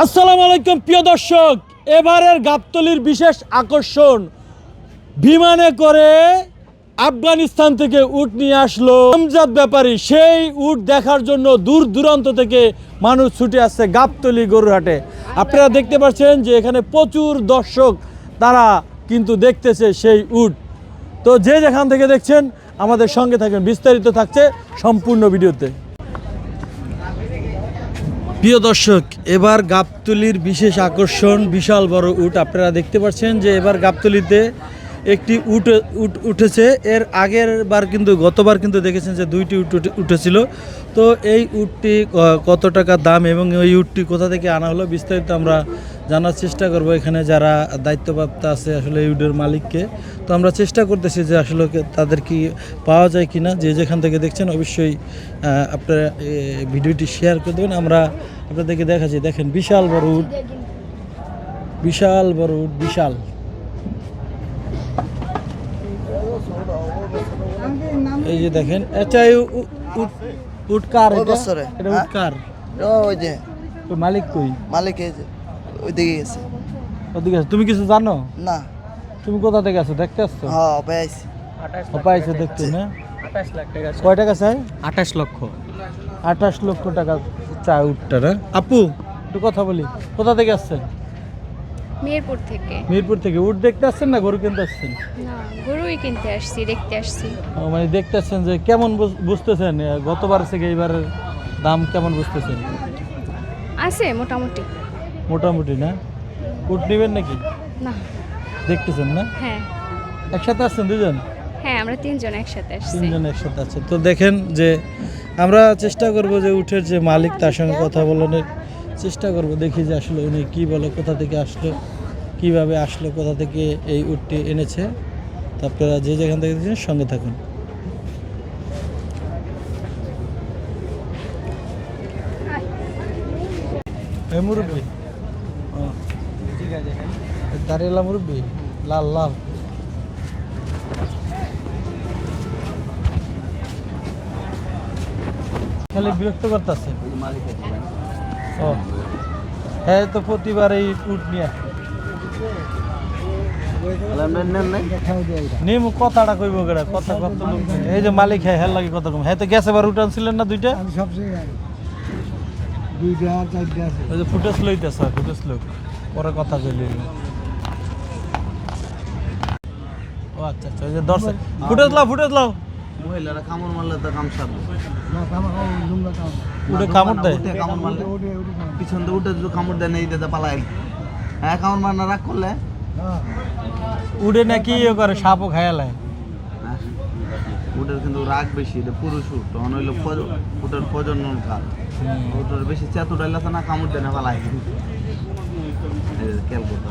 আসসালামু আলাইকুম, প্রিয় দর্শক। এবারের গাবতলির বিশেষ আকর্ষণ, বিমানে করে আফগানিস্তান থেকে উট নিয়ে আসলো আমজাদ ব্যাপারী। সেই উট দেখার জন্য দূর দূরান্ত থেকে মানুষ ছুটে আসছে গাবতলি গরুরহাটে। আপনারা দেখতে পাচ্ছেন যে এখানে প্রচুর দর্শক তারা কিন্তু দেখতেছে সেই উট। তো যে যেখান থেকে দেখছেন, আমাদের সঙ্গে থাকেন, বিস্তারিত থাকছে সম্পূর্ণ ভিডিওতে। প্রিয় দর্শক, এবার গাবতলির বিশেষ আকর্ষণ, বিশাল বড় উট। আপনারা দেখতে পাচ্ছেন যে এবার গাবতলিতে একটি উট উট উঠেছে। এর আগের বার কিন্তু, গতবার কিন্তু দেখেছেন যে দুইটি উট উঠে- উঠেছিল। তো এই উটটি কত টাকা দাম এবং এই উটটি কোথা থেকে আনা হলো বিস্তারিত আমরা জানার চেষ্টা করব। এখানে যারা দায়িত্বপ্রাপ্ত আছে আসলে এই উটের মালিককে। তো আমরা চেষ্টা করতেছি যে আসলে তাদের কি পাওয়া যায় কি না যে যেখান থেকে দেখছেন অবশ্যই আপনারা ভিডিওটি শেয়ার করে দেবেন। আমরা আপনাদেরকে দেখাচ্ছি। দেখেন, বিশাল বড় উট। বিশাল বড় উট, বিশাল। এই যে দেখেন আচ্ছা এই? বছরে, এটা হ্যাঁ? উট কার? ও, ওই যে। মালিক কই? মালিক এই যে ওইদিকে গেছে ওদিকে আছে। তুমি কিছু জানো? না। তুমি কোথা থেকে আছো? দেখতে আসছো? হ্যাঁ পাইছি পাইছো দেখতে না? কয় টাকা চাই? আঠাশ লক্ষ। আঠাশ লক্ষ টাকা চায় উটটা না আপু একটু কথা বলি। কোথা থেকে আসছেন? মিরপুর থেকে। মিরপুর থেকে। উট দেখতে আসছেন না? গরু কিনতে আসছেন? না গরুই কিনতে আসছি দেখতে আসছি। মানে দেখতে আসছেন যে কেমন বুঝ- বুঝতেছেন? গতবার থেকে এইবারের দাম কেমন বুঝতেছেন? আছে মোটামুটি। মোটামুটি না? উট নেবেন নাকি? না। দেখতেছেন না? হ্যাঁ। একসাথে আসছেন দুজন? হ্যাঁ আমরা তিনজন একসাথে আসছি। তিনজন একসাথে আছে। তো দেখেন যে আমরা চেষ্টা করব যে উঠের যে মালিক তার সঙ্গে কথা বলানোর চেষ্টা করব দেখি যে আসলে উনি কি বলে, কোথা থেকে আসলো, কীভাবে আসলো, কোথা থেকে এই উটটি এনেছে। আপনারা যে যেখান থেকে দেখছেন সঙ্গে থাকুন। মুরব্বী, লাল লাল। খালি বিরক্ত করতেছে। ও হ্যাঁ তো প্রতিবার এই উট নিয়ে আসে। নিম কথাটা কইব কেডা কথা কত লোক নেই। এই যে মালিক হ্যাঁ হ্যাঁ লাগে কথা কম হ্যাঁ তো গেছে বার উঠান ছিলেন না দুইটা ওই যে ফুটেজ লইতেছে ফুটেজ লোক পরে কথা কইলি ও আচ্ছা আচ্ছা ওই যে দর্শক ফুটেজ লাও ফুটেজ লাও মহিলারা কামড় মারলে তো কাম সারবে উঠে কামড় দেয়? কামড় মারলে। পিছন দিয়ে উঠে যদি কামড় দেয় নেই দিতে পালাই হ্যাঁ কামড় মার না রাগ করলে? উড়ে নাকি ইয়ে করে সাপও খায়ালায় হ্যাঁ, উটের কিন্তু রাগ বেশি এটা পুরুষ উট তখন হইল উটের প্রজনন কাল উটের বেশি চেত উঠাইলে না কামড় দেয় না পালাই খেয়াল করতে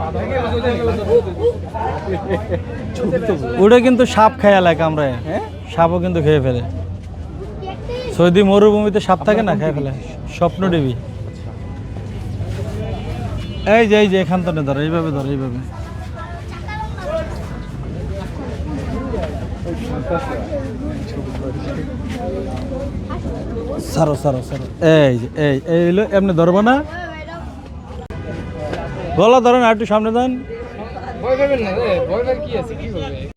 ওটা কিন্তু সাপ খেয়ালায় কামড়ায় সাপও কিন্তু খেয়ে ফেলে। সৌদি মরুভূমিতে সাপ থাকে না, খেয়ে ফেলে। স্বপ্ন ডিবি এই যে এই যে, এখান থেকে ধরো, এইভাবে ধরো, এইভাবে। সারো সারো সারো। এই যে, এই এই এমনি ধরবো না। গলা ধরেন আর একটু সামনে দেন। ভয় পাবেন না রে ভয় কি আছে, কি হবে